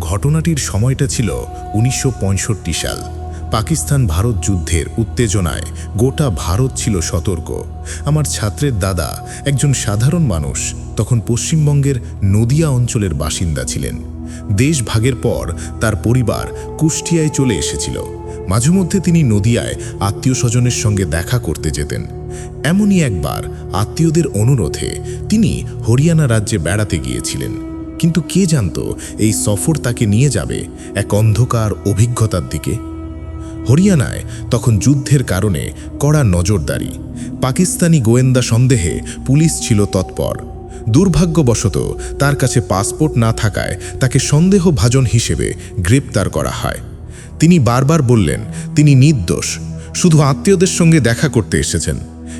ঘটনাটির সময়টা ছিল উনিশশো পঁয়ষট্টি সাল। পাকিস্তান ভারত যুদ্ধের উত্তেজনায় গোটা ভারত ছিল সতর্ক। আমার ছাত্রের দাদা একজন সাধারণ মানুষ, তখন পশ্চিমবঙ্গের নদিয়া অঞ্চলের বাসিন্দা ছিলেন। দেশ ভাগের পর তার পরিবার কুষ্টিয়ায় চলে এসেছিল। মাঝে মধ্যে তিনি নদিয়ায় আত্মীয় স্বজনের সঙ্গে দেখা করতে যেতেন। এমনই একবার আত্মীয়দের অনুরোধে তিনি হরিয়ানা রাজ্যে বেড়াতে গিয়েছিলেন। কিন্তু কে জানত এই সফর তাকে নিয়ে যাবে এক অন্ধকার অভিজ্ঞতার দিকে? হরিয়ানায় তখন যুদ্ধের কারণে কড়া নজরদারি। পাকিস্তানি গোয়েন্দা সন্দেহে পুলিশ ছিল তৎপর। দুর্ভাগ্যবশত তার কাছে পাসপোর্ট না থাকায় তাকে সন্দেহভাজন হিসেবে গ্রেপ্তার করা হয়। তিনি বারবার বললেন, তিনি নির্দোষ। শুধু আত্মীয়দের সঙ্গে দেখা করতে এসেছেন।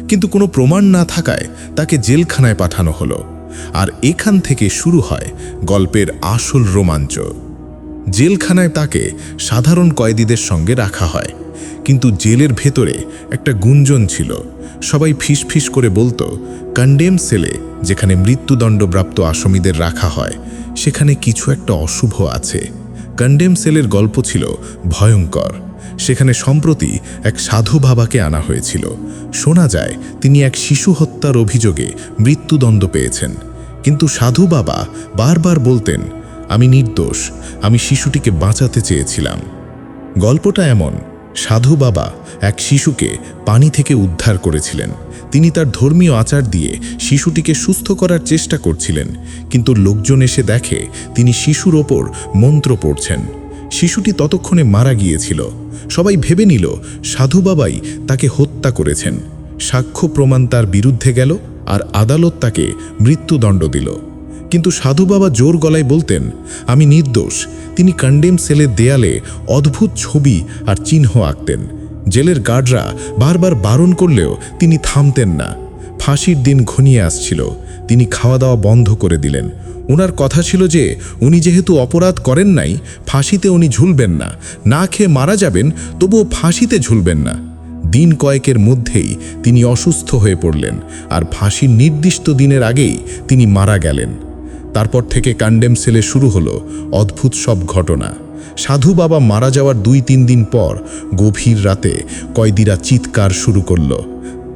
কিন্তু কোনো প্রমাণ না থাকায় তাকে জেলখানায় পাঠানো হলো। আর এখান থেকে শুরু হয় গল্পের আসল রোমাঞ্চ। জেলখানায় তাকে সাধারণ কয়েদিদের সঙ্গে রাখা হয়। কিন্তু জেলের ভেতরে একটা গুঞ্জন ছিল। সবাই ফিসফিস করে বলতো, কন্ডেম সেলে যেখানে মৃত্যুদণ্ডপ্রাপ্ত আসামিদের রাখা হয়, সেখানে কিছু একটা অশুভ আছে। কন্ডেম সেলের গল্প ছিল ভয়ঙ্কর। সেখানে সম্প্রতি এক সাধু বাবাকে আনা হয়েছিল। শোনা যায়, তিনি এক শিশু হত্যার অভিযোগে মৃত্যুদণ্ড পেয়েছেন। কিন্তু সাধু বাবা বারবার বলতেন, আমি নির্দোষ, আমি শিশুটিকে বাঁচাতে চেয়েছিলাম। গল্পটা এমন, সাধু বাবা এক শিশুকে পানি থেকে উদ্ধার করেছিলেন। তিনি তার ধর্মীয় আচার দিয়ে শিশুটিকে সুস্থ করার চেষ্টা করছিলেন, কিন্তু লোকজন এসে দেখে তিনি শিশুর ওপর মন্ত্র পড়ছেন। শিশুটি ততক্ষণে মারা গিয়েছিল। সবাই ভেবে নিল, সাধু বাবাই তাকে হত্যা করেছেন। সাক্ষ্য প্রমাণ তার বিরুদ্ধে গেল। আর আদালত তাকে মৃত্যুদণ্ড দিল। কিন্তু সাধু বাবা জোর গলায় বলতেন, আমি নির্দোষ। তিনি কন্ডেম সেলের দেয়ালে অদ্ভুত ছবি আর চিহ্ন আঁকতেন। জেলের গার্ডরা বারবার বারণ করলেও তিনি থামতেন না। ফাঁসির দিন ঘনিয়ে আসছিল। তিনি খাওয়া দাওয়া বন্ধ করে দিলেন। ওনার কথা ছিল যে, উনি যেহেতু অপরাধ করেন নাই, ফাঁসিতে উনি ঝুলবেন না। না খেয়ে মারা যাবেন, তবুও ফাঁসিতে ঝুলবেন না। দিন কয়েকের মধ্যেই তিনি অসুস্থ হয়ে পড়লেন আর ফাঁসির নির্দিষ্ট দিনের আগেই তিনি মারা গেলেন। তারপর থেকে কান্ডেম সেলে শুরু হলো অদ্ভুত সব ঘটনা। সাধু বাবা মারা যাওয়ার দুই তিন দিন পর গভীর রাতে কয়েদিরা চিৎকার শুরু করল।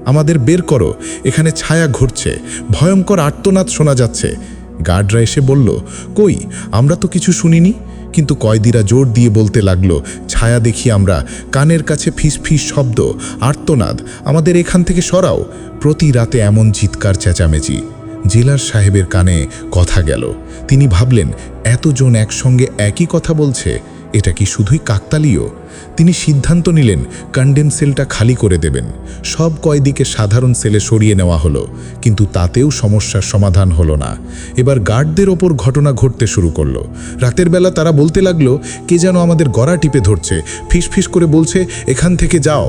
আমাদের বের করো, এখানে ছায়া ঘুরছে, ভয়ঙ্কর আর্তনাদ শোনা যাচ্ছে। গার্ডরা এসে বলল, কই, আমরা তো কিছু শুনিনি? কিন্তু কয়েদিরা জোর দিয়ে বলতে লাগল, ছায়া দেখি আমরা, কানের কাছে ফিস ফিস শব্দ, আর্তনাদ, আমাদের এখান থেকে সরাও। প্রতি রাতে এমন চিৎকার চেঁচামেচি। জেলার সাহেবের কানে কথা গেল। তিনি ভাবলেন, এতজন একসঙ্গে একই কথা বলছে? এটা কি শুধুই কাকতালীয়? তিনি সিদ্ধান্ত নিলেন, কন্ডেম সেলটা খালি করে দেবেন। সব কয়েদিকে সাধারণ সেলে সরিয়ে নেওয়া হলো, কিন্তু তাতেও সমস্যার সমাধান হলো না। এবার গার্ডদের ওপর ঘটনা ঘটতে শুরু করল। রাতের বেলা তারা বলতে লাগল, কে যেন আমাদের গড়া টিপে ধরছে। ফিসফিস করে বলছে, এখান থেকে যাও।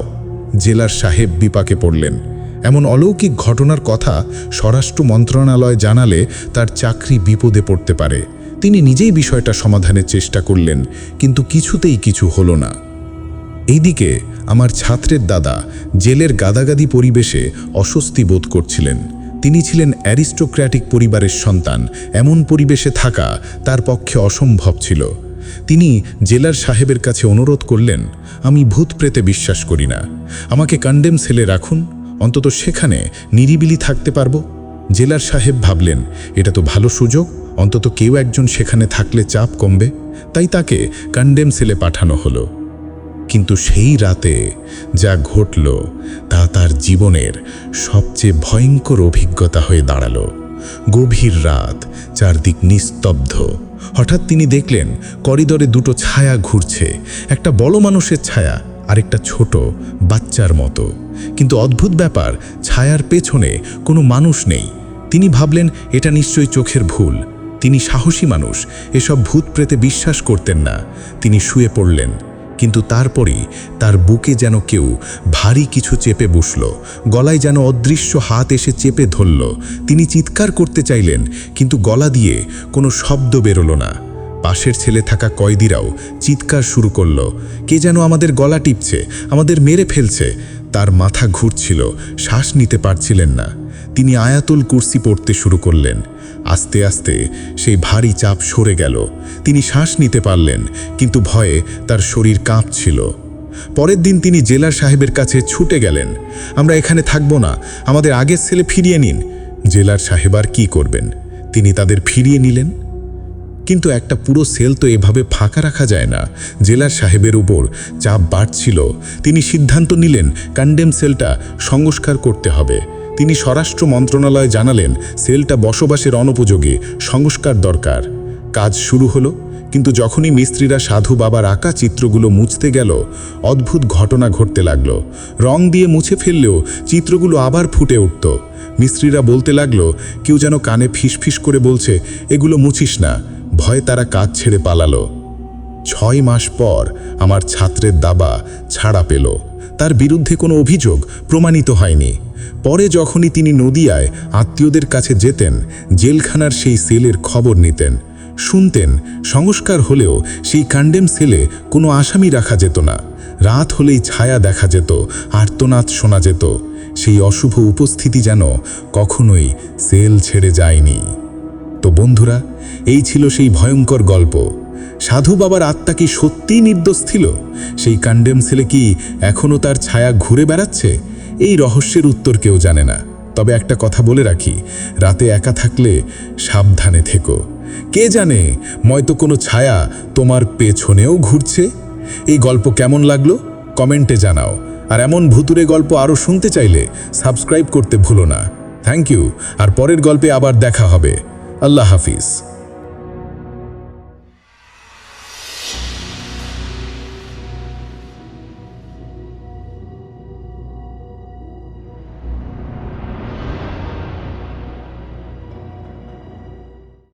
জেলার সাহেব বিপাকে পড়লেন। এমন অলৌকিক ঘটনার কথা স্বরাষ্ট্র মন্ত্রণালয় জানালে তার চাকরি বিপদে পড়তে পারে। তিনি নিজেই বিষয়টা সমাধানের চেষ্টা করলেন, কিন্তু কিছুতেই কিছু হলো না। এইদিকে আমার ছাত্রের দাদা জেলের গাদাগাদি পরিবেশে অস্বস্তি বোধ করছিলেন। তিনি ছিলেন অ্যারিস্টোক্র্যাটিক পরিবারের সন্তান, এমন পরিবেশে থাকা তার পক্ষে অসম্ভব ছিল। তিনি জেলার সাহেবের কাছে অনুরোধ করলেন, আমি ভূত প্রেতে বিশ্বাস করি না। আমাকে কন্ডেম সেলে রাখুন, অন্তত সেখানে নিরিবিলি থাকতে পারব। জেলার সাহেব ভাবলেন, এটা তো ভালো সুযোগ অন্তত কেউ একজন সেখানে থাকলে চাপ কমবে, তাই তাকে কন্ডেম সেলে পাঠানো হলো। কিন্তু সেই রাতে যা ঘটল, তা তার জীবনের সবচেয়ে ভয়ঙ্কর অভিজ্ঞতা হয়ে দাঁড়াল। গভীর রাত, চারদিক নিস্তব্ধ। হঠাৎ তিনি দেখলেন, করিডরে দুটো ছায়া ঘুরছে। একটা বড় মানুষের ছায়া, আরেকটা ছোট, বাচ্চার মতো। কিন্তু অদ্ভুত ব্যাপার, ছায়ার পেছনে কোনো মানুষ নেই। তিনি ভাবলেন, এটা নিশ্চয়ই চোখের ভুল। তিনি সাহসী মানুষ, এসব ভূত প্রেতে বিশ্বাস করতেন না। তিনি শুয়ে পড়লেন, কিন্তু তারপরই তার বুকে যেন কেউ ভারী কিছু চেপে বসল, গলায় যেন অদৃশ্য হাত এসে চেপে ধরল। তিনি চিৎকার করতে চাইলেন, কিন্তু গলা দিয়ে কোনো শব্দ বেরোল না। পাশের ছেলে থাকা কয়েদিরাও চিৎকার শুরু করল, কে যেন আমাদের গলা টিপছে, আমাদের মেরে ফেলছে। তার মাথা ঘুরছিল, শ্বাস নিতে পারছিলেন না। তিনি আয়াতুল কুর্সি পড়তে শুরু করলেন। আস্তে আস্তে সেই ভারী চাপ সরে গেল। তিনি শ্বাস নিতে পারলেন, কিন্তু ভয়ে তার শরীর কাঁপছিল। পরের দিন তিনি জেলার সাহেবের কাছে ছুটে গেলেন। আমরা এখানে থাকব না, আমাদের আগের ছেলে ফিরিয়ে নিন। জেলার সাহেব আর কী করবেন? তিনি তাদের ফিরিয়ে নিলেন। কিন্তু একটা পুরো সেল তো এভাবে ফাঁকা রাখা যায় না। জেলার সাহেবের উপর চাপ বাড়ছিল। তিনি সিদ্ধান্ত নিলেন, কন্ডেম সেলটা সংস্কার করতে হবে। তিনি স্বরাষ্ট্র মন্ত্রণালয় জানালেন, সেলটা বসবাসের অনুপযোগী, সংস্কার দরকার। কাজ শুরু হলো, কিন্তু যখনই মিস্ত্রিরা সাধু বাবার আঁকা চিত্রগুলো মুছতে গেল, অদ্ভুত ঘটনা ঘটতে লাগল। রং দিয়ে মুছে ফেললেও চিত্রগুলো আবার ফুটে উঠত। মিস্ত্রিরা বলতে লাগল, কেউ যেন কানে ফিসফিস করে বলছে, এগুলো মুছিস না। ভয়ে তারা কাজ ছেড়ে পালালো। ছয় মাস পর আমার ছাত্রের দাবা ছাড়া পেল। তার বিরুদ্ধে কোনো অভিযোগ প্রমাণিত হয়নি। পরে যখনই তিনি নদিয়ায় আত্মীয়দের কাছে যেতেন, জেলখানার সেই সেলের খবর নিতেন। শুনতেন, সংস্কার হলেও সেই কাণ্ডেম সেলে কোনো আসামি রাখা যেত না। রাত হলেই ছায়া দেখা যেত, আর্তনাদ শোনা যেত। সেই অশুভ উপস্থিতি যেন কখনোই সেল ছেড়ে যায়নি। তো বন্ধুরা, এই ছিল সেই ভয়ঙ্কর গল্প। সাধু বাবার আত্মা কি সত্যিই নির্দোষ ছিল? সেই কাণ্ডেম ছেলে কি এখনও তার ছায়া ঘুরে বেড়াচ্ছে? এই রহস্যের উত্তর কেউ জানে না। তবে একটা কথা বলে রাখি, রাতে একা থাকলে সাবধানে থেকো। কে জানে ময়তো কোনো ছায়া তোমার পেছনেও ঘুরছে? এই গল্প কেমন লাগল? কমেন্টে জানাও। আর এমন ভুতুরে গল্প আরও শুনতে চাইলে সাবস্ক্রাইব করতে ভুলো না। Thank you. আর পরের গল্পে আবার দেখা হবে। আল্লাহ হাফিজ।